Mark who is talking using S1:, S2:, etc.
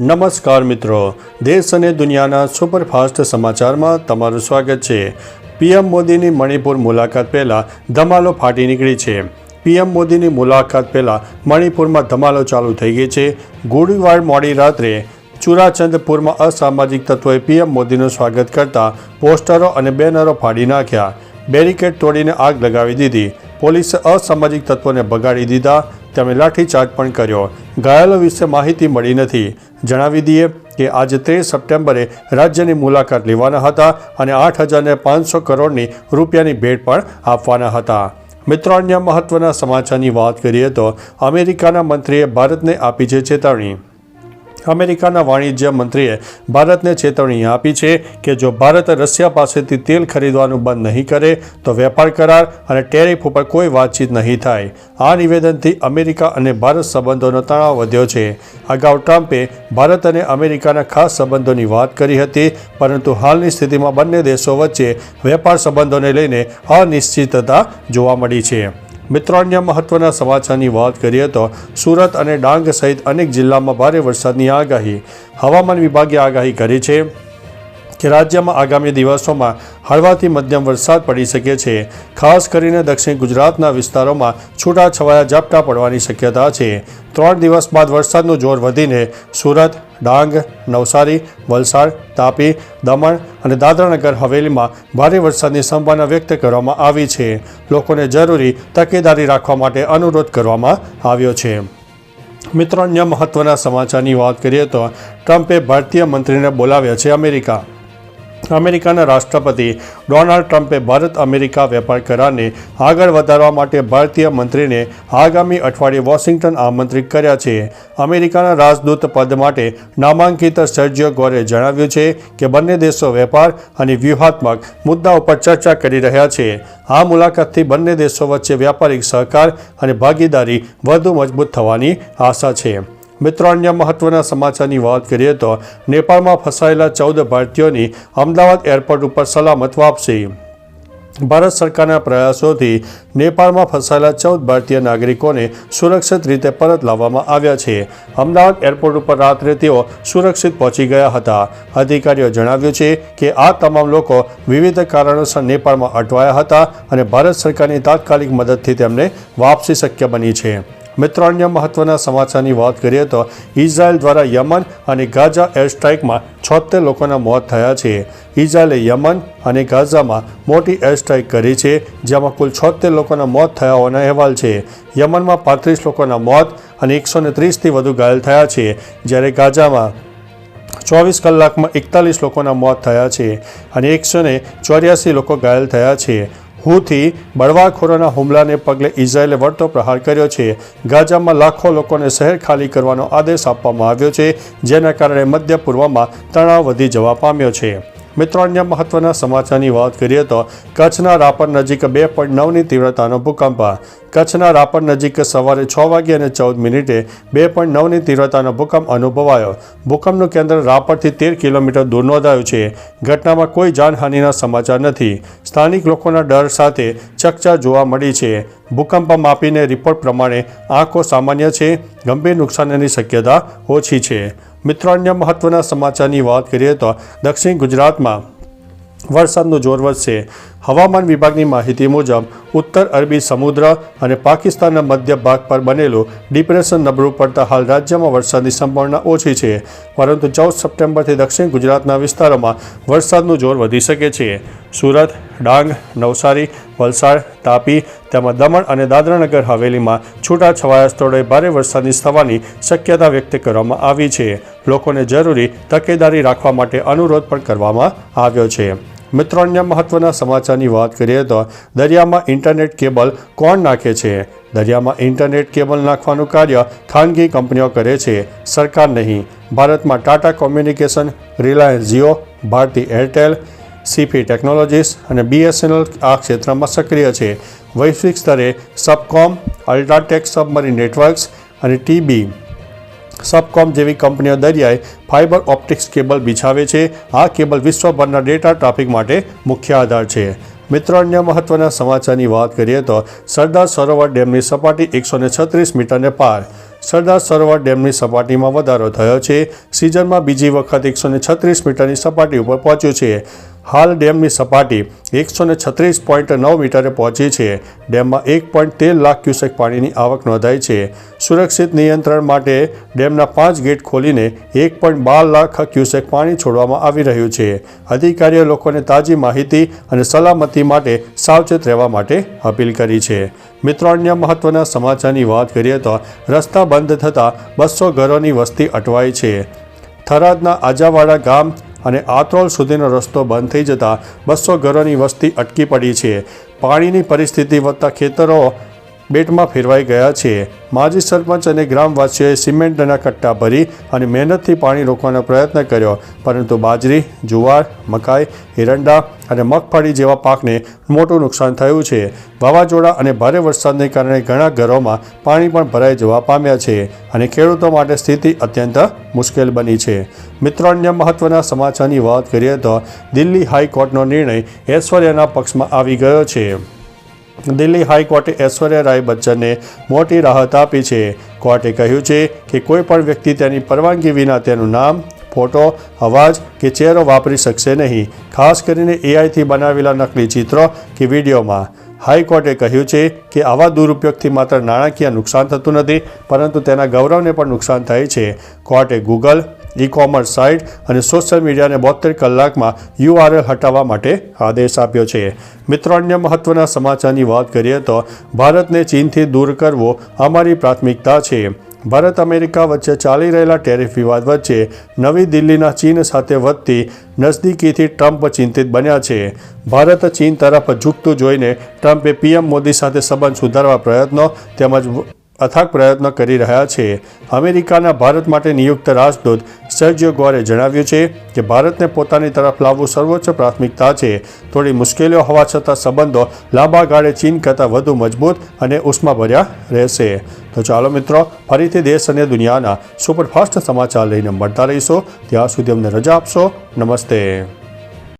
S1: નમસ્કાર મિત્રો. દેશ અને દુનિયાના સુપરફાસ્ટ સમાચારમાં તમારું સ્વાગત છે. પીએમ મોદીની મણિપુર મુલાકાત પહેલાં ધમાલો ફાટી નીકળી છે. પીએમ મોદીની મુલાકાત પહેલાં મણિપુરમાં ધમાલો ચાલુ થઈ ગઈ છે. ગુરુવાર મોડી રાત્રે ચુરાચંદપુરમાં અસામાજિક તત્વોએ પીએમ મોદીનું સ્વાગત કરતા પોસ્ટરો અને બેનરો ફાડી નાખ્યા. બેરિકેડ તોડીને આગ લગાવી દીધી. પોલીસે અસામાજિક તત્વોને ભગાડી દીધા. તેમણે લાઠીચાર્જ પણ કર્યો. ઘાયલો વિશે માહિતી મળી નથી. જણાવી દઈએ કે આજે ત્રીસ સપ્ટેમ્બરે રાજ્યની મુલાકાત લેવાના હતા અને આઠ હજારને પાંચસો કરોડની રૂપિયાની ભેટ પણ આપવાના હતા. મિત્રો, અન્ય મહત્વના સમાચારની વાત કરીએ તો અમેરિકાના મંત્રીએ ભારતને આપી છે ચેતવણી. અમેરિકાના વાણિજ્ય મંત્રીએ ભારતને ચેતવણી આપી છે કે જો ભારત રશિયા પાસેથી તેલ ખરીદવાનું બંધ નહીં કરે, તો વેપાર કરાર અને ટેરિફ ઉપર કોઈ વાતચીત નહીં થાય. આ નિવેદનથી અમેરિકા અને ભારત સંબંધોનો તણાવ વધ્યો છે. અગાઉ ટ્રમ્પે ભારત અને અમેરિકાના ખાસ સંબંધોની વાત કરી હતી, પરંતુ હાલની સ્થિતિમાં બંને દેશો વચ્ચે વેપાર સંબંધોને લઈને અનિશ્ચિતતા જોવા મળી છે. મિત્રો અન્ય મહત્વના સમાચારની વાત કરીએ તો સુરત અને ડાંગ સહિત અનેક જિલ્લામાં ભારે વરસાદની આગાહી. હવામાન વિભાગે આગાહી કરી છે કે રાજ્યમાં આગામી દિવસોમાં હળવાથી મધ્યમ વરસાદ પડી શકે છે. ખાસ કરીને દક્ષિણ ગુજરાતના વિસ્તારોમાં છૂટાછવાયા ઝાપટા પડવાની શક્યતા છે. ત્રણ દિવસ બાદ વરસાદનું જોર વધીને સુરત ડાંગ, નવસારી, વલસાડ, તાપી, દમણ અને દાદરાનગર હવેલીમાં ભારે વરસાદની સંભાવના વ્યક્ત કરવામાં આવી છે. લોકોને જરૂરી તકેદારી રાખવા માટે અનુરોધ કરવામાં આવ્યો છે. મિત્રો, અન્ય મહત્વના સમાચારની વાત કરીએ તો ટ્રમ્પે ભારતીય મંત્રીને બોલાવ્યા છે અમેરિકા. અમેરિકાના રાષ્ટ્રપતિ ડોનાલ્ડ ટ્રમ્પે ભારત અમેરિકા વેપાર કરારને આગળ વધારવા માટે ભારતીય મંત્રીને આગામી અઠવાડિયે વોશિંગ્ટન આમંત્રિત કર્યા છે. અમેરિકાના રાજદૂત પદ માટે નામાંકિત સર્જિયો ગોરે જણાવ્યું છે કે બંને દેશો વેપાર અને વ્યૂહાત્મક મુદ્દા ઉપર ચર્ચા કરી રહ્યા છે. આ મુલાકાતથી બંને દેશો વચ્ચે વ્યાપારિક સહકાર અને ભાગીદારી વધુ મજબૂત થવાની આશા છે. મિત્રો અન્ય મહત્વના સમાચારની વાત કરીએ તો નેપાળમાં ફસાયેલા ચૌદ ભારતીયોની અમદાવાદ એરપોર્ટ ઉપર સલામત વાપસી. ભારત સરકારના પ્રયાસોથી નેપાળમાં ફસાયેલા ચૌદ ભારતીય નાગરિકોને સુરક્ષિત રીતે પરત લાવવામાં આવ્યા છે. અમદાવાદ એરપોર્ટ ઉપર રાત્રે તેઓ સુરક્ષિત પહોંચી ગયા હતા. અધિકારીઓ જણાવ્યું છે કે આ તમામ લોકો વિવિધ કારણોસર નેપાળમાં અટવાયા હતા અને ભારત સરકારની તાત્કાલિક મદદથી તેમને વાપસી શક્ય બની છે. મિત્રો, અન્ય મહત્વના સમાચારની વાત કરીએ તો ઇઝરાયલ દ્વારા યમન અને ગાઝા એર સ્ટ્રાઇકમાં છોતેર લોકોના મોત થયા છે. ઇઝરાયલે યમન અને ગાઝામાં મોટી એર સ્ટ્રાઇક કરી છે, જેમાં કુલ છોતેર લોકોના મોત થયા હોવાના અહેવાલ છે. યમનમાં પાંત્રીસ લોકોના મોત અને એકસો ને ત્રીસથી વધુ ઘાયલ થયા છે, જ્યારે ગાઝામાં ચોવીસ કલાકમાં એકતાલીસ લોકોના મોત થયા છે અને એકસો ચોર્યાસી લોકો ઘાયલ થયા છે. હુથી બળવાખોરોના હુમલાને પગલે ઇઝરાયેલે વળતો પ્રહાર કર્યો છે. ગાઝામાં લાખો લોકોને શહેર ખાલી કરવાનો આદેશ આપવામાં આવ્યો છે, જેના કારણે મધ્ય પૂર્વમાં તણાવ વધી જવા પામ્યો છે. મિત્રો, અન્ય મહત્વના સમાચારની વાત કરીએ તો કચ્છના રાપર નજીક બે પોઈન્ટ નવની તીવ્રતાનો ભૂકંપ. કચ્છના રાપર નજીક સવારે છ વાગે અને ચૌદ મિનિટે બે પોઈન્ટ નવની તીવ્રતાનો ભૂકંપ અનુભવાયો. ભૂકંપનું કેન્દ્ર રાપરથી તેર કિલોમીટર દૂર નોંધાયું છે. ઘટનામાં કોઈ જાનહાનિના સમાચાર નથી. સ્થાનિક લોકોના ડર સાથે ચકચાર જોવા મળી છે. ભૂકંપ માપીને રિપોર્ટ પ્રમાણે આંખો સામાન્ય છે, ગંભીર નુકસાનની શક્યતા ઓછી છે. મિત્રો અન્ય મહત્વના સમાચારની વાત કરીએ તો દક્ષિણ ગુજરાતમાં વરસાદનું જોર વધશે. હવામાન વિભાગની માહિતી મુજબ, ઉત્તર અરબી સમુદ્ર અને પાકિસ્તાનના મધ્ય ભાગ પર બનેલું ડિપ્રેશન નબળું પડતા હાલ રાજ્યમાં વરસાદની સંભાવના ઓછી છે. પરંતુ ચૌદ સપ્ટેમ્બરથી દક્ષિણ ગુજરાતના વિસ્તારોમાં વરસાદનું જોર વધી શકે છે. સુરત, ડાંગ, નવસારી, વલસાડ, તાપી તેમજ દમણ અને દાદરાનગર હવેલીમાં છૂટાછવાયા સ્થળોએ ભારે વરસાદની થવાની શક્યતા વ્યક્ત કરવામાં આવી છે. લોકોને જરૂરી તકેદારી રાખવા માટે અનુરોધ પણ કરવામાં આવ્યો છે. મિત્રો, અન્ય મહત્વના સમાચારની વાત કરીએ તો દરિયામાં ઇન્ટરનેટ કેબલ કોણ નાખે છે? દરિયામાં ઇન્ટરનેટ કેબલ નાખવાનું કાર્ય ખાનગી કંપનીઓ કરે છે. સરકાર નહીં. ભારતમાં Tata communication, Reliance Jio, Bharti Airtel CP technologies અને બીએસએનએલ આ ક્ષેત્રમાં સક્રિય છે. વૈશ્વિક સ્તરે સબકોમ, અલ્ટ્રાટેક સબમરીન નેટવર્ક્સ અને ટીબી સબકોમ જેવી કંપનીઓ દરિયાએ ફાઇબર ઓપ્ટિક્સ કેબલ બિછાવે છે. આ કેબલ વિશ્વભરના ડેટા ટ્રાફિક માટે મુખ્ય આધાર છે. મિત્રો, અન્ય મહત્વના સમાચારની વાત કરીએ તો સરદાર સરોવર ડેમની સપાટી એકસો ને છત્રીસ મીટરને પાર. સરદાર સરોવર ડેમની સપાટીમાં વધારો થયો છે. સિઝનમાં બીજી વખત એકસો છત્રીસ મીટરની સપાટી ઉપર પહોંચ્યું છે. હાલ ડેમની સપાટી એકસો ને છત્રીસ પોઈન્ટ નવ મીટરે પહોંચી છે. ડેમમાં એક પોઈન્ટ તેર લાખ ક્યુસેક પાણીની આવક નોંધાઈ છે. સુરક્ષિત નિયંત્રણ માટે ડેમના પાંચ ગેટ ખોલીને એક પોઈન્ટ બાર લાખ ક્યુસેક પાણી છોડવામાં આવી રહ્યું છે. અધિકારીઓ લોકોને તાજી માહિતી અને સલામતી માટે સાવચેત રહેવા માટે અપીલ કરી છે. મિત્રો, અન્ય મહત્વના સમાચારની વાત કરીએ તો રસ્તા બંધ થતાં બસો ઘરોની વસ્તી અટવાઈ છે. થરાદના આજાવાડા ગામ અને આત્રોલ સુધીનો રસ્તો બંધ થઈ જતાં બસો ઘરોની વસ્તી અટકી પડી છે. પાણીની પરિસ્થિતિ વધતા ખેતરો બેટમાં ફેરવાઈ ગયા છે. માજી સરપંચ અને ગ્રામવાસીઓએ સિમેન્ટના કટ્ટા ભરી અને મહેનતથી પાણી રોકવાનો પ્રયત્ન કર્યો. પરંતુ બાજરી, જુવાર, મકાઈ, એરંડા અને મગફળી જેવા પાકને મોટું નુકસાન થયું છે. વાવાઝોડા અને ભારે વરસાદને કારણે ઘણા ઘરોમાં પાણી પણ ભરાઈ જવા પામ્યા છે અને ખેડૂતો માટે સ્થિતિ અત્યંત મુશ્કેલ બની છે. મિત્રો અન્ય મહત્વના સમાચારની વાત કરીએ તો દિલ્હી હાઈકોર્ટનો નિર્ણય ઐશ્વર્યાના પક્ષમાં આવી ગયો છે. દિલ્હી હાઈકોર્ટે ઐશ્વર્યા રાય બચ્ચનને મોટી રાહત આપી છે. કોર્ટે કહ્યું છે કે કોઈ પણ વ્યક્તિ તેની પરવાનગી વિના તેનું નામ, ફોટો, અવાજ કે ચહેરો વાપરી શકશે નહીં. ખાસ કરીને એઆઈથી બનાવેલા નકલી ચિત્રો કે વિડીયોમાં. હાઈકોર્ટે કહ્યું છે કે આવા દુરુપયોગથી માત્ર નાણાકીય નુકસાન થતું નથી, પરંતુ તેના ગૌરવને પણ નુકસાન થાય છે. કોર્ટે ગૂગલ ઈ કોમર્સ સાઇટ અને સોશિયલ મીડિયાને બોતેર કલાકમાં યુઆરએલ હટાવવા માટે આદેશ આપ્યો છે. મિત્રો, અન્ય મહત્વના સમાચારની વાત કરીએ તો ભારતને ચીનથી દૂર કરવો અમારી પ્રાથમિકતા છે. ભારત અમેરિકા વચ્ચે ચાલી રહેલા ટેરિફ વિવાદ વચ્ચે નવી દિલ્હીના ચીન સાથે વધતી નજદીકીથી ટ્રમ્પ ચિંતિત બન્યા છે. ભારત ચીન તરફ ઝૂકતું જોઈને ટ્રમ્પે પીએમ મોદી સાથે સંબંધ સુધારવા પ્રયત્નો તેમજ અથાગ પ્રયત્નો કરી રહ્યા છે. અમેરિકાના ભારત માટે નિયુક્ત રાજદૂત સર્જિયો ગોરે જણાવ્યું છે કે ભારતને પોતાની તરફ લાવવું સર્વોચ્ચ પ્રાથમિકતા છે. થોડી મુશ્કેલીઓ હોવા છતાં સંબંધો લાંબા ગાળે ચીન કરતાં વધુ મજબૂત અને ઉષ્માભર્યા રહેશે. તો ચાલો મિત્રો, ફરીથી દેશ અને દુનિયાના સુપરફાસ્ટ સમાચાર લઈને મળતા રહીશું. ત્યાં સુધી અમને રજા આપશો. નમસ્તે.